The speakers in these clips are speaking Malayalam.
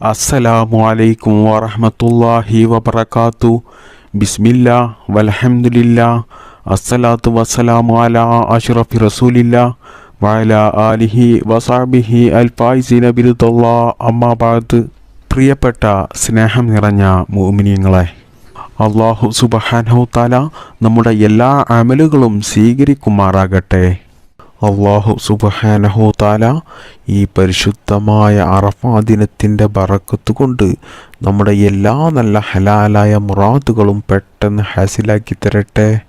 അസ്സലാമു അലൈക്കും വറഹമത്തല്ലാഹി വബർക്കാത്തു ബിസ്മില്ല വലഹമുല്ല അസ്സലാത്തു വസ്സലാമു അല അഷ്റഫി റസൂലില്ല വഅല ആലിഹി വസാബിഹി അൽ ഫായിസിന ബിരുദല്ലാ അമ്മാബാദ് പ്രിയപ്പെട്ട സ്നേഹം നിറഞ്ഞ മോമിനിയങ്ങളെ അള്ളാഹു സുബഹാനഹു താല നമ്മുടെ എല്ലാ അമലുകളും സ്വീകരിക്കുമാറാകട്ടെ. അള്ളാഹു സുബഹാനഹു താല ഈ പരിശുദ്ധമായ അറഫാ ദിനത്തിന്റെ ബറക്കത്ത് കൊണ്ട് നമ്മുടെ എല്ലാ നല്ല ഹലാലായ മുറാദുകളും പെട്ടെന്ന് ഹാസിലാക്കി തരട്ടെ.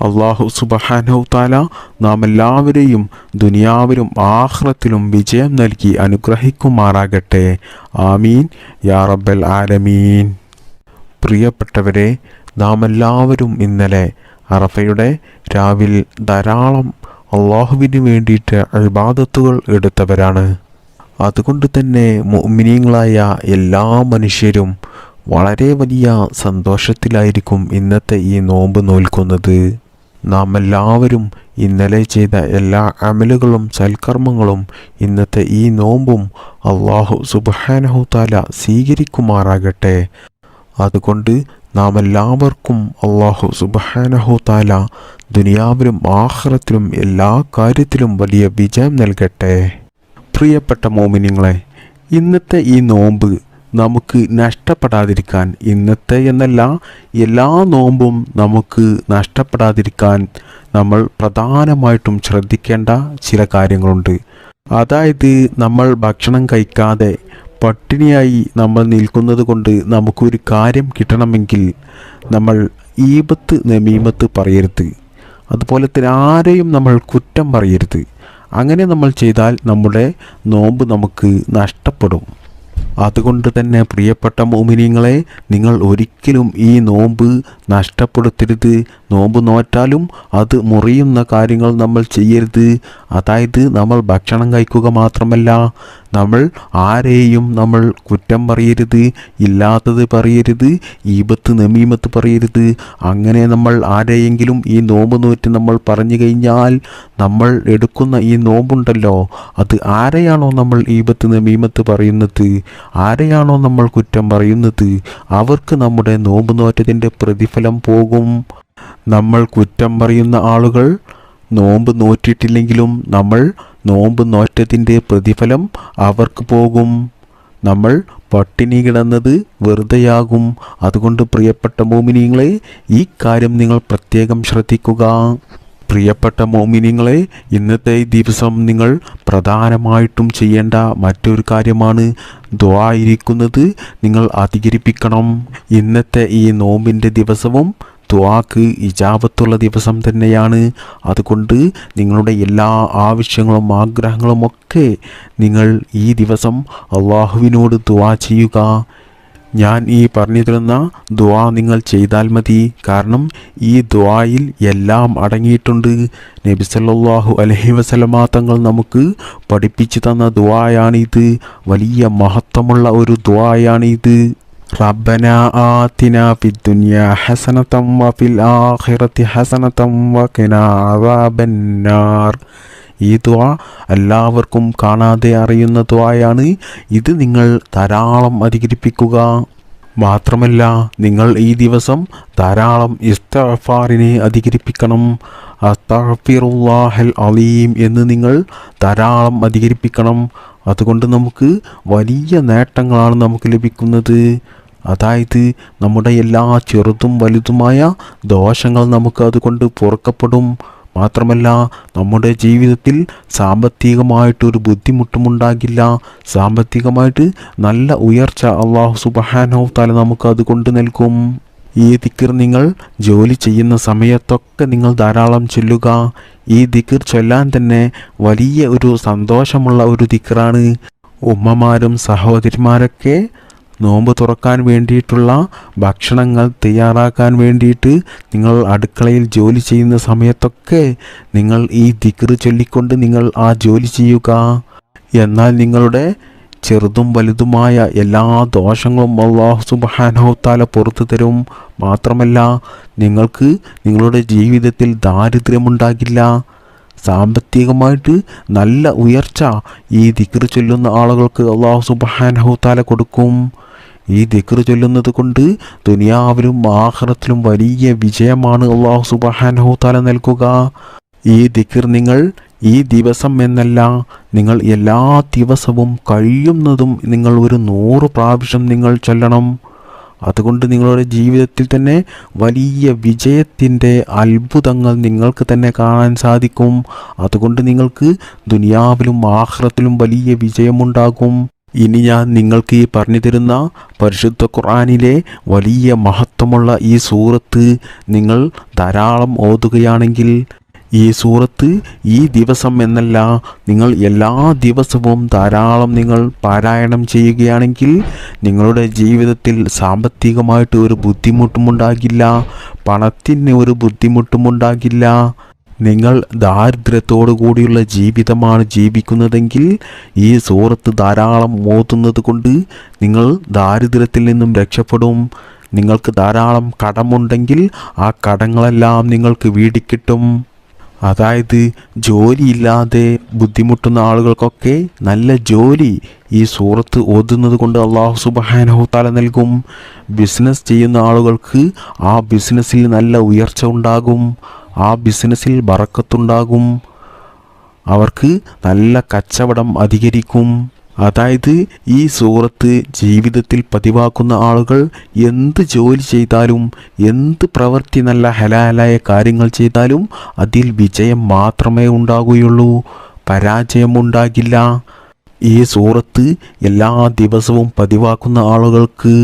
അള്ളാഹു സുബഹാനഹു താല നാം എല്ലാവരെയും ദുനിയാവിലും ആഹ്റത്തിലും വിജയം നൽകി അനുഗ്രഹിക്കുമാറാകട്ടെ. ആമീൻ. യാ റബ്ബൽ ആലമീൻ. പ്രിയപ്പെട്ടവരെ നാം എല്ലാവരും ഇന്നലെ അറഫയുടെ രാവിൽ ധാരാളം അള്ളാഹുവിന് വേണ്ടിയിട്ട് അഴിബാദത്തുകൾ എടുത്തവരാണ്. അതുകൊണ്ട് തന്നെ മുഅ്മിനീങ്ങളായ എല്ലാ മനുഷ്യരും വളരെ വലിയ സന്തോഷത്തിലായിരിക്കും ഇന്നത്തെ ഈ നോമ്പ് നോൽക്കുന്നത്. നാം എല്ലാവരും ഇന്നലെ ചെയ്ത എല്ലാ അമലുകളും സൽക്കർമ്മങ്ങളും ഇന്നത്തെ ഈ നോമ്പും അള്ളാഹു സുബാനഹു താല സ്വീകരിക്കുമാറാകട്ടെ. അതുകൊണ്ട് നാം എല്ലാവർക്കും അള്ളാഹു സുബഹാനഹു താല ദുനിയാവിലും ആഹ്റത്തിലും എല്ലാ കാര്യത്തിലും വലിയ വിജയം നൽകട്ടെ. പ്രിയപ്പെട്ട മോമിനിങ്ങളെ ഇന്നത്തെ ഈ നോമ്പ് നമുക്ക് നഷ്ടപ്പെടാതിരിക്കാൻ ഇന്നത്തെ എന്നല്ല എല്ലാ നോമ്പും നമുക്ക് നഷ്ടപ്പെടാതിരിക്കാൻ നമ്മൾ പ്രധാനമായിട്ടും ശ്രദ്ധിക്കേണ്ട ചില കാര്യങ്ങളുണ്ട്. അതായത് നമ്മൾ ഭക്ഷണം കഴിക്കാതെ പട്ടിണിയായി നമ്മൾ നിൽക്കുന്നത് കൊണ്ട് നമുക്കൊരു കാര്യം കിട്ടണമെങ്കിൽ നമ്മൾ ഈപത്ത് നമീമത്ത് പറയരുത്. അതുപോലെ തന്നെ ആരെയും നമ്മൾ കുറ്റം പറയരുത്. അങ്ങനെ നമ്മൾ ചെയ്താൽ നമ്മുടെ നോമ്പ് നമുക്ക് നഷ്ടപ്പെടും. അതുകൊണ്ട് തന്നെ പ്രിയപ്പെട്ട മോമിനിയങ്ങളെ നിങ്ങൾ ഒരിക്കലും ഈ നോമ്പ് നഷ്ടപ്പെടുത്തരുത്. നോമ്പ് നോറ്റാലും അത് മുറിയുന്ന കാര്യങ്ങൾ നമ്മൾ ചെയ്യരുത്. അതായത് നമ്മൾ ഭക്ഷണം കഴിക്കുക മാത്രമല്ല നമ്മൾ ആരെയും നമ്മൾ കുറ്റം പറയരുത് ഇല്ലാത്തത് പറയരുത് ഈപത്ത് നമീമത്ത് പറയരുത്. അങ്ങനെ നമ്മൾ ആരെയെങ്കിലും ഈ നോമ്പ് നോറ്റ് നമ്മൾ പറഞ്ഞു കഴിഞ്ഞാൽ നമ്മൾ എടുക്കുന്ന ഈ നോമ്പുണ്ടല്ലോ അത് ആരെയാണോ നമ്മൾ ഈപത്ത് നമീമത്ത് പറയുന്നത്? ആരെയാണോ നമ്മൾ കുറ്റം പറയുന്നത്? അവർക്ക് നമ്മുടെ നോമ്പ് നോറ്റതിന്റെ പ്രതിഫലം പോകും. നമ്മൾ കുറ്റം പറയുന്ന ആളുകൾ നോമ്പ് നോറ്റിട്ടില്ലെങ്കിലും നമ്മൾ നോമ്പ് നോറ്റതിന്റെ പ്രതിഫലം അവർക്ക് പോകും. നമ്മൾ പട്ടിണി കിടന്നത് വെറുതെയാകും. അതുകൊണ്ട് പ്രിയപ്പെട്ട മോമിനിയങ്ങളെ ഈ കാര്യം നിങ്ങൾ പ്രത്യേകം ശ്രദ്ധിക്കുക. പ്രിയപ്പെട്ട മോമിനിയങ്ങളെ ഇന്നത്തെ ദിവസം നിങ്ങൾ പ്രധാനമായിട്ടും ചെയ്യേണ്ട മറ്റൊരു കാര്യമാണ് ദ്വായിരിക്കുന്നത് നിങ്ങൾ അധികരിപ്പിക്കണം. ഇന്നത്തെ ഈ നോമ്പിന്റെ ദിവസവും ദ്വാക്ക് ഇജാബത്തുള്ള ദിവസം തന്നെയാണ്. അതുകൊണ്ട് നിങ്ങളുടെ എല്ലാ ആവശ്യങ്ങളും ആഗ്രഹങ്ങളും ഒക്കെ നിങ്ങൾ ഈ ദിവസം അള്ളാഹുവിനോട് ദ്വാ ചെയ്യുക. ഞാൻ ഈ പറഞ്ഞു തരുന്ന ദുവാ നിങ്ങൾ ചെയ്താൽ മതി. കാരണം ഈ ദുവായിൽ എല്ലാം അടങ്ങിയിട്ടുണ്ട്. നബി സല്ലല്ലാഹു അലൈഹി വസല്ലമ തങ്ങൾ നമുക്ക് പഠിപ്പിച്ചു തന്ന ദുവായാണിത് വലിയ മഹത്വമുള്ള ഒരു ദുവായാണിത് റബ്ബന ആതിന ഫിദ്ദുനിയ ഹസനതം വഫിൽ ആഖിറതി ഹസനതം വഖിനാ അദാബന്നാർ ഈ ദ്വാ എല്ലാവർക്കും കാണാതെ അറിയുന്ന ദ്വായാണ് ഇത് നിങ്ങൾ ധാരാളം അധികരിപ്പിക്കുക. മാത്രമല്ല നിങ്ങൾ ഈ ദിവസം ധാരാളം ഇസ്തഫാറിനെ അധികരിപ്പിക്കണം. അസ്തഫിറുല്ലാഹൽ അലീം എന്ന് നിങ്ങൾ ധാരാളം അധികരിപ്പിക്കണം. അതുകൊണ്ട് നമുക്ക് വലിയ നേട്ടങ്ങളാണ് നമുക്ക് ലഭിക്കുന്നത്. അതായത് നമ്മുടെ എല്ലാ ചെറുതും വലുതുമായ ദോഷങ്ങൾ നമുക്ക് അതുകൊണ്ട് പൊറുക്കപ്പെടും. മാത്രമല്ല നമ്മുടെ ജീവിതത്തിൽ സാമ്പത്തികമായിട്ടൊരു ബുദ്ധിമുട്ടുമുണ്ടാകില്ല. സാമ്പത്തികമായിട്ട് നല്ല ഉയർച്ച അള്ളാഹു സുബഹാനോ തല നമുക്ക് അതുകൊണ്ട് നൽകും. ഈ ദിക്കർ നിങ്ങൾ ജോലി ചെയ്യുന്ന സമയത്തൊക്കെ നിങ്ങൾ ധാരാളം ചൊല്ലുക. ഈ ദിക്കർ ചൊല്ലാൻ തന്നെ വലിയ ഒരു സന്തോഷമുള്ള ഒരു ദിക്കറാണ് ഉമ്മമാരും സഹോദരിമാരൊക്കെ നോമ്പ് തുറക്കാൻ വേണ്ടിയിട്ടുള്ള ഭക്ഷണങ്ങൾ തയ്യാറാക്കാൻ വേണ്ടിയിട്ട് നിങ്ങൾ അടുക്കളയിൽ ജോലി ചെയ്യുന്ന സമയത്തൊക്കെ നിങ്ങൾ ഈ ദിക്ർ ചൊല്ലിക്കൊണ്ട് നിങ്ങൾ ആ ജോലി ചെയ്യുക. എന്നാൽ നിങ്ങളുടെ ചെറുതും വലുതുമായ എല്ലാ ദോഷങ്ങളും അള്ളാഹു സുബാനഹുത്താല പുറത്തു തരും. മാത്രമല്ല നിങ്ങൾക്ക് നിങ്ങളുടെ ജീവിതത്തിൽ ദാരിദ്ര്യമുണ്ടാകില്ല. സാമ്പത്തികമായിട്ട് നല്ല ഉയർച്ച ഈ ദിക്ർ ചൊല്ലുന്ന ആളുകൾക്ക് അള്ളാഹു സുബാനഹുത്താല കൊടുക്കും. ഈ ദിക്ർ ചൊല്ലുന്നത് കൊണ്ട് ദുനിയാവിലും ആഹ്റത്തിലും വലിയ വിജയമാണ് അള്ളാഹു സുബാനഹുത്താല നൽകുക. ഈ ദിക്ർ നിങ്ങൾ ഈ ദിവസം എന്നല്ല നിങ്ങൾ എല്ലാ ദിവസവും കഴിയുന്നതും നിങ്ങൾ ഒരു നൂറ് പ്രാവശ്യം നിങ്ങൾ ചൊല്ലണം. അതുകൊണ്ട് നിങ്ങളുടെ ജീവിതത്തിൽ തന്നെ വലിയ വിജയത്തിന്റെ അത്ഭുതങ്ങൾ നിങ്ങൾക്ക് തന്നെ കാണാൻ സാധിക്കും. അതുകൊണ്ട് നിങ്ങൾക്ക് ദുനിയാവിലും ആഹ്റത്തിലും വലിയ വിജയമുണ്ടാകും. ഇനി ഞാൻ നിങ്ങൾക്ക് ഈ പറഞ്ഞു തരുന്ന പരിശുദ്ധ ഖുർആനിലെ വലിയ മഹത്വമുള്ള ഈ സൂറത്ത് നിങ്ങൾ ധാരാളം ഓതുകയാണെങ്കിൽ ഈ സൂറത്ത് ഈ ദിവസം എന്നല്ല നിങ്ങൾ എല്ലാ ദിവസവും ധാരാളം നിങ്ങൾ പാരായണം ചെയ്യുകയാണെങ്കിൽ നിങ്ങളുടെ ജീവിതത്തിൽ സാമ്പത്തികമായിട്ട് ഒരു ബുദ്ധിമുട്ടുമുണ്ടാകില്ല പണത്തിന് ഒരു ബുദ്ധിമുട്ടുമുണ്ടാകില്ല. നിങ്ങൾ ദാരിദ്ര്യത്തോടു കൂടിയുള്ള ജീവിതമാണ് ജീവിക്കുന്നതെങ്കിൽ ഈ സൂറത്ത് ധാരാളം ഓതുന്നത് കൊണ്ട് നിങ്ങൾ ദാരിദ്ര്യത്തിൽ നിന്നും രക്ഷപ്പെടും. നിങ്ങൾക്ക് ധാരാളം കടമുണ്ടെങ്കിൽ ആ കടങ്ങളെല്ലാം നിങ്ങൾക്ക് വീടിക്കിട്ടും. അതായത് ജോലിയില്ലാതെ ബുദ്ധിമുട്ടുന്ന ആളുകൾക്കൊക്കെ നല്ല ജോലി ഈ സൂറത്ത് ഓതുന്നത് കൊണ്ട് അള്ളാഹു സുബാനഹുത്താല നൽകും. ബിസിനസ് ചെയ്യുന്ന ആളുകൾക്ക് ആ ബിസിനസ്സിൽ നല്ല ഉയർച്ച ഉണ്ടാകും. ആ ബിസിനസ്സിൽ ബറക്കത്തുണ്ടാകും. അവർക്ക് നല്ല കച്ചവടം അധികരിക്കും. അതായത് ഈ സൂറത്ത് ജീവിതത്തിൽ പതിവാക്കുന്ന ആളുകൾ എന്ത് ജോലി ചെയ്താലും എന്ത് പ്രവൃത്തി നല്ല ഹലാലായ കാര്യങ്ങൾ ചെയ്താലും അതിൽ വിജയം മാത്രമേ ഉണ്ടാകുകയുള്ളൂ പരാജയമുണ്ടാകില്ല. ഈ സൂറത്ത് എല്ലാ ദിവസവും പതിവാക്കുന്ന ആളുകൾക്ക്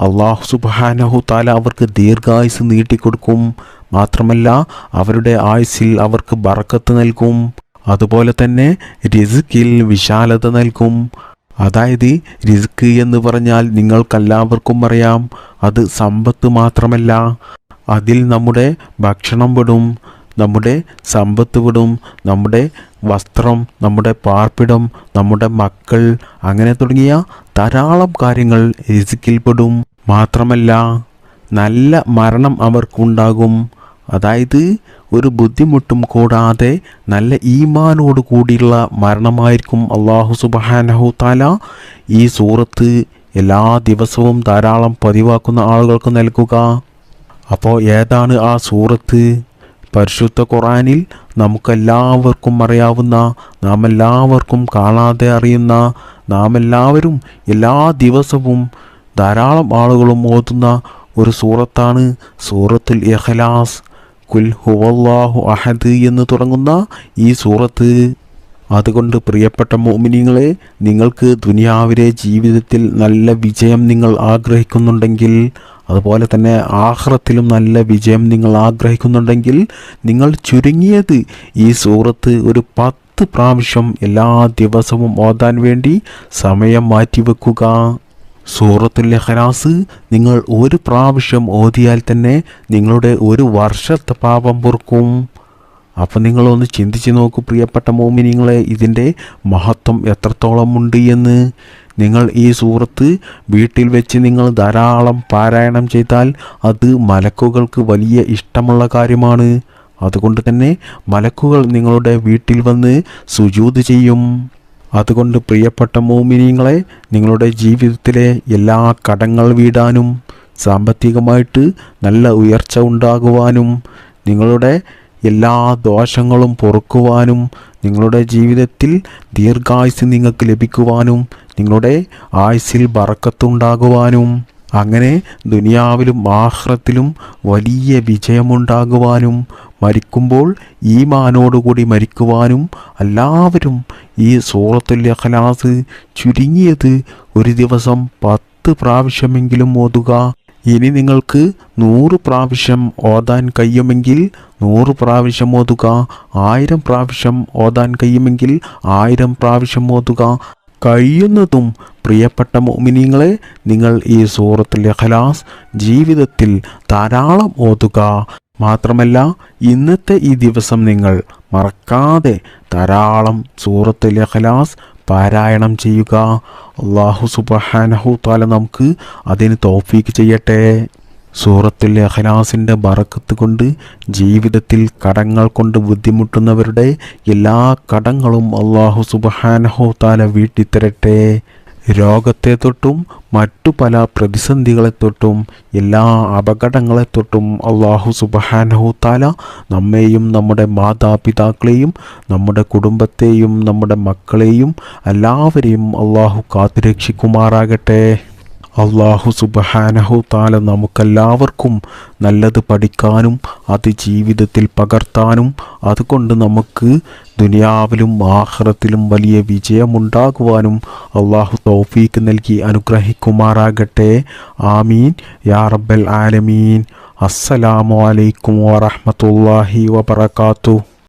അള്ളാഹു സുബാനഹു താല അവർക്ക് ദീർഘായുസ് നീട്ടിക്കൊടുക്കും. മാത്രമല്ല അവരുടെ ആയുസ്സിൽ അവർക്ക് ബറക്കത്ത് നൽകും. അതുപോലെ തന്നെ റിസ്ക്കിൽ വിശാലത നൽകും. അതായത് റിസ്ക് എന്ന് പറഞ്ഞാൽ നിങ്ങൾക്കെല്ലാവർക്കും അറിയാം അത് സമ്പത്ത് മാത്രമല്ല. അതിൽ നമ്മുടെ ഭക്ഷണം വിടും നമ്മുടെ സമ്പത്ത് വിടും നമ്മുടെ വസ്ത്രം നമ്മുടെ പാർപ്പിടം നമ്മുടെ മക്കൾ അങ്ങനെ തുടങ്ങിയ ധാരാളം കാര്യങ്ങൾ റിസ്ക്കിൽ പെടും. മാത്രമല്ല നല്ല മരണം അവർക്കുണ്ടാകും. അതായത് ഒരു ബുദ്ധിമുട്ടും കൂടാതെ നല്ല ഈമാനോട് കൂടിയുള്ള മരണമായിരിക്കും അള്ളാഹു സുബാനഹു താല ഈ സൂറത്ത് എല്ലാ ദിവസവും ധാരാളം പതിവാക്കുന്ന ആളുകൾക്ക് നൽകുക. അപ്പോൾ ഏതാണ് ആ സൂറത്ത്? പരിശുദ്ധ ഖുറാനിൽ നമുക്കെല്ലാവർക്കും അറിയാവുന്ന നാം എല്ലാവർക്കും കാണാതെ അറിയുന്ന നാം എല്ലാവരും എല്ലാ ദിവസവും ധാരാളം ആളുകളും ഓതുന്ന ഒരു സൂറത്താണ് സൂറത്തുൽ ഇഖ്ലാസ്. കുൽ ഹുവല്ലാഹു അഹദ് എന്ന് തുടങ്ങുന്ന ഈ സൂറത്ത്. അതുകൊണ്ട് പ്രിയപ്പെട്ട മോമിനിങ്ങളെ നിങ്ങൾക്ക് ദുനിയാവിലെ ജീവിതത്തിൽ നല്ല വിജയം നിങ്ങൾ ആഗ്രഹിക്കുന്നുണ്ടെങ്കിൽ അതുപോലെ തന്നെ ആഹ്റത്തിലും നല്ല വിജയം നിങ്ങൾ ആഗ്രഹിക്കുന്നുണ്ടെങ്കിൽ നിങ്ങൾ ചുരുങ്ങിയത് ഈ സൂറത്ത് ഒരു പത്ത് പ്രാവശ്യം എല്ലാ ദിവസവും ഓതാൻ വേണ്ടി സമയം മാറ്റിവെക്കുക. സൂറത്തുൽ ഇഖ്ലാസ് നിങ്ങൾ ഒരു പ്രാവശ്യം ഓതിയാൽ തന്നെ നിങ്ങളുടെ ഒരു വർഷത്തെ പാപം പൊറുക്കും. അപ്പം നിങ്ങളൊന്ന് ചിന്തിച്ച് നോക്കൂ പ്രിയപ്പെട്ട മോമിനിങ്ങളെ ഇതിന്റെ മഹത്വം എത്രത്തോളം ഉണ്ട് എന്ന്. നിങ്ങൾ ഈ സൂറത്ത് വീട്ടിൽ വെച്ച് നിങ്ങൾ ധാരാളം പാരായണം ചെയ്താൽ അത് മലക്കുകൾക്ക് വലിയ ഇഷ്ടമുള്ള കാര്യമാണ്. അതുകൊണ്ട് തന്നെ മലക്കുകൾ നിങ്ങളുടെ വീട്ടിൽ വന്ന് സുജൂത് ചെയ്യും. അതുകൊണ്ട് പ്രിയപ്പെട്ട മോമിനിയങ്ങളെ നിങ്ങളുടെ ജീവിതത്തിലെ എല്ലാ കടങ്ങൾ വീടാനും സാമ്പത്തികമായിട്ട് നല്ല ഉയർച്ച ഉണ്ടാകുവാനും നിങ്ങളുടെ എല്ലാ ദോഷങ്ങളും പൊറുക്കുവാനും നിങ്ങളുടെ ജീവിതത്തിൽ ദീർഘായുസ് നിങ്ങൾക്ക് ലഭിക്കുവാനും നിങ്ങളുടെ ആയുസ്സിൽ ബറക്കത്തുണ്ടാകുവാനും അങ്ങനെ ദുനിയാവിലും ആഹ്റത്തിലും വലിയ വിജയമുണ്ടാകുവാനും മരിക്കുമ്പോൾ ഈ മാനോടുകൂടി മരിക്കുവാനും എല്ലാവരും ഈ സൂറത്തുൽ അഖലാസ് ചുരുങ്ങിയത് ഒരു ദിവസം പത്ത് പ്രാവശ്യമെങ്കിലും ഓതുക. ഇനി നിങ്ങൾക്ക് നൂറ് പ്രാവശ്യം ഓതാൻ കഴിയുമെങ്കിൽ നൂറ് പ്രാവശ്യം ഓതുക. ആയിരം പ്രാവശ്യം ഓതാൻ കഴിയുമെങ്കിൽ ആയിരം പ്രാവശ്യം ഓതുക. കഴിയുന്നതും പ്രിയപ്പെട്ട മോമിനിങ്ങളെ നിങ്ങൾ ഈ സൂറത്തുൽ ഖലാസ് ജീവിതത്തിൽ ധാരാളം ഓതുക. മാത്രമല്ല ഇന്നത്തെ ഈ ദിവസം നിങ്ങൾ മറക്കാതെ ധാരാളം സൂറത്തുൽ ഖലാസ് പാരായണം ചെയ്യുക. അള്ളാഹു സുബഹാനഹു താല നമുക്ക് അതിന് തോഫീക്ക് ചെയ്യട്ടെ. സൂറത്തുൽ അഖലാസിന്റെ ബറക്കത്ത് കൊണ്ട് ജീവിതത്തിൽ കടങ്ങൾ കൊണ്ട് ബുദ്ധിമുട്ടുന്നവരുടെ എല്ലാ കടങ്ങളും അള്ളാഹു സുബഹാനഹു താല വീട്ടിത്തരട്ടെ. രോഗത്തെ തൊട്ടും മറ്റു പല പ്രതിസന്ധികളെ തൊട്ടും എല്ലാ അപകടങ്ങളെ തൊട്ടും അള്ളാഹു സുബഹാനഹു താല നമ്മെയും നമ്മുടെ മാതാപിതാക്കളെയും നമ്മുടെ കുടുംബത്തെയും നമ്മുടെ മക്കളെയും എല്ലാവരെയും അള്ളാഹു കാത്തുരക്ഷിക്കുമാറാകട്ടെ. അള്ളാഹു സുബഹാനഹു താല നമുക്കെല്ലാവർക്കും നല്ലത് പഠിക്കാനും അത് ജീവിതത്തിൽ പകർത്താനും അതുകൊണ്ട് നമുക്ക് ദുനിയാവിലും ആഹ്റത്തിലും വലിയ വിജയമുണ്ടാകുവാനും അള്ളാഹു തൗഫീക്ക് നൽകി അനുഗ്രഹിക്കുമാറാകട്ടെ. ആമീൻ. യാ റബ്ബൽ ആലമീൻ. അസ്സലാമു അലൈക്കും വറഹ്മത്തുള്ളാഹി വബറകാതുഹു.